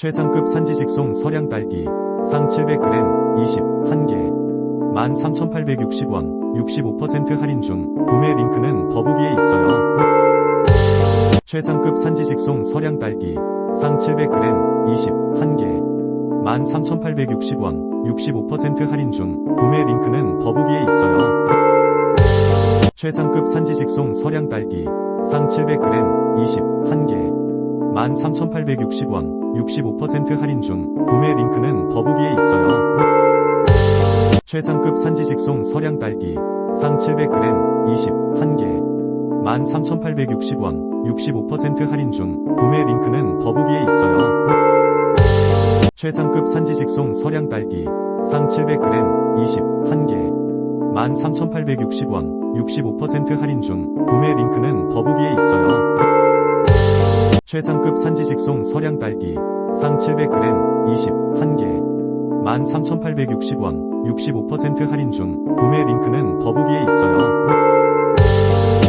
최상급 산지 직송 서량 딸기 상 700g 20 1개 13,860원 65% 할인 중 구매 링크는 더보기에 있어요. 최상급 산지 직송 서량 딸기 상 700g 20 1개 13,860원 65% 할인 중 구매 링크는 더보기에 있어요. 최상급 산지 직송 서량 딸기 상 700g 20 1개 13,860원 65% 할인 중 구매 링크는 더보기에 있어요. 최상급 산지 직송 서량 딸기 상 700g 20 1개 13,860원 65% 할인 중 구매 링크는 더보기에 있어요. 최상급 산지 직송 서량 딸기 상 700g 20 1개 13,860원 65% 할인 중 구매 링크는 더보기에 있어요. 최상급 산지 직송 서량 딸기 상 700g 20 1개 13,860원 65% 할인 중 구매 링크는 더보기에 있어요.